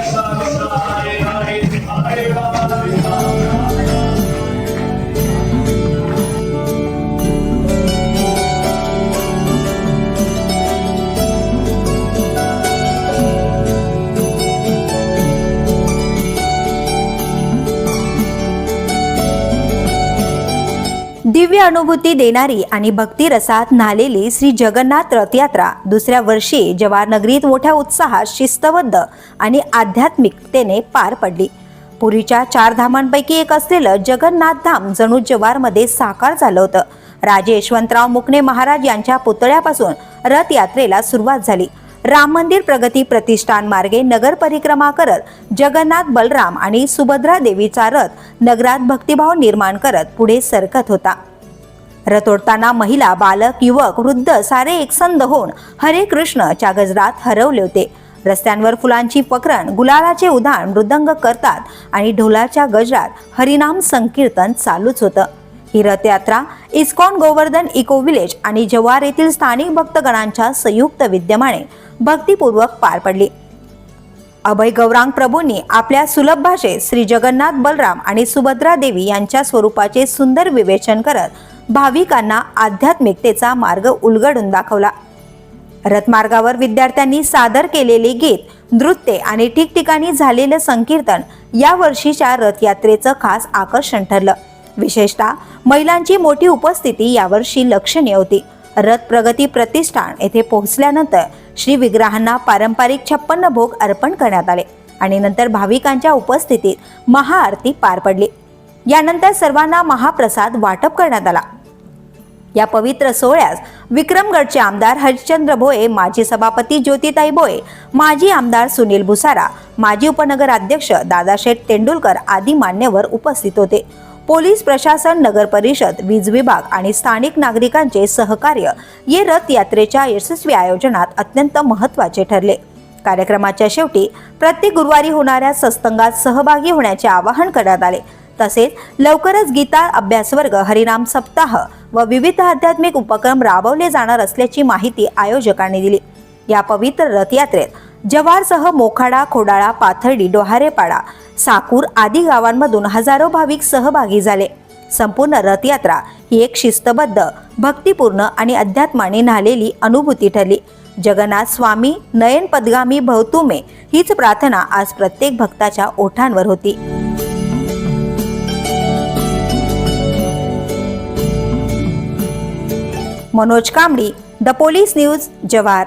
Thank you. Divya अनुभूती देणारी आणि भक्ती रसात न्हालेली श्री जगन्नाथ रथयात्रा दुसऱ्या वर्षी जवाहरनगरीत मोठ्या उत्साहात शिस्तबद्ध आणि आध्यात्मिकतेने पार पडली. पुरीच्या चार धामांपैकी एक असलेलं जगन्नाथ धाम जणू जवारमध्ये साकार झालं होतं. राजे यशवंतराव मुकणे महाराज यांच्या पुतळ्यापासून रथयात्रेला सुरुवात झाली. राम मंदिर प्रगती प्रतिष्ठान मार्गे नगर परिक्रमा करत जगन्नाथ बलराम आणि सुभद्रा देवीचा रथ नगरात भक्तिभाव निर्माण करत पुढे सरकत होता. रथ ओढताना महिला बालक युवक वृद्ध सारे एकसंध होऊन हरे कृष्णच्या गजरात हरवले होते. रस्त्यांवर फुलांची पकरण गुलालाचे उधाण मृदंग करतात आणि ढोलाच्या गजरात हरिनाम संकीर्तन चालूच होतं. ही रथयात्रा इस्कॉन गोवर्धन इको विलेज आणि जव्हार येथील स्थानिक भक्तगणांच्या संयुक्त विद्यमाने भक्तीपूर्वक पार पडली. अभय गौरांग प्रभूंनी आपल्या सुलभ भाषेत श्री जगन्नाथ बलराम आणि सुभद्रा देवी यांच्या स्वरूपाचे सुंदर विवेचन करत भाविकांना आध्यात्मिकतेचा मार्ग उलगडून दाखवला. रथमार्गावर विद्यार्थ्यांनी सादर केलेले गीत नृत्य आणि ठिकठिकाणी झालेलं संकीर्तन या वर्षीच्या रथयात्रेचं खास आकर्षण ठरलं. विशेषतः महिलांची मोठी उपस्थिती यावर्षी लक्षणीय होती. रथ प्रगती प्रतिष्ठान येथे पोहोचल्यानंतर श्री विग्रहांना पारंपरिक छप्पन्न भोग अर्पण करण्यात आले आणि नंतर भाविकांच्या उपस्थितीत महाआरती पार पडली. यानंतर सर्वांना महाप्रसाद वाटप करण्यात आला. या पवित्र सोहळ्यास विक्रमगडचे आमदार हरिश्चंद्र भोये माजी सभापती ज्योतिताई भोये माजी आमदार सुनील भुसारा माजी उपनगराध्यक्ष दादाशेठ तेंडुलकर आदी मान्यवर उपस्थित होते. पोलीस प्रशासन नगर परिषद वीज विभाग आणि स्थानिक नागरिकांचे सहकार्य ये रथ यात्रेच्या यशस्वी आयोजनात अत्यंत महत्त्वाचे ठरले. कार्यक्रमाच्या शेवटी प्रत्येक गुरुवारी होणाऱ्या सत्संगात सहभागी होण्याचे आवाहन करण्यात आले. तसेच लवकरच गीता अभ्यास वर्ग हरिनाम सप्ताह व विविध आध्यात्मिक उपक्रम राबवले जाणार असल्याची माहिती आयोजकांनी दिली. या पवित्र रथयात्रेत जव्हारसह मोखाडा खोडाळा पाथर्डी डोहारेपाडा साकूर आदी गावांमधून हजारो भाविक सहभागी झाले. संपूर्ण रथयात्रा ही एक शिस्तबद्ध भक्तिपूर्ण आणि अध्यात्माने न्हालेली अनुभूती ठरली. जगन्नाथ स्वामी नयन पदगामी भवतुमे हीच प्रार्थना आज प्रत्येक भक्ताच्या ओठांवर होती. Manoj Kambadi the police news Jawhar.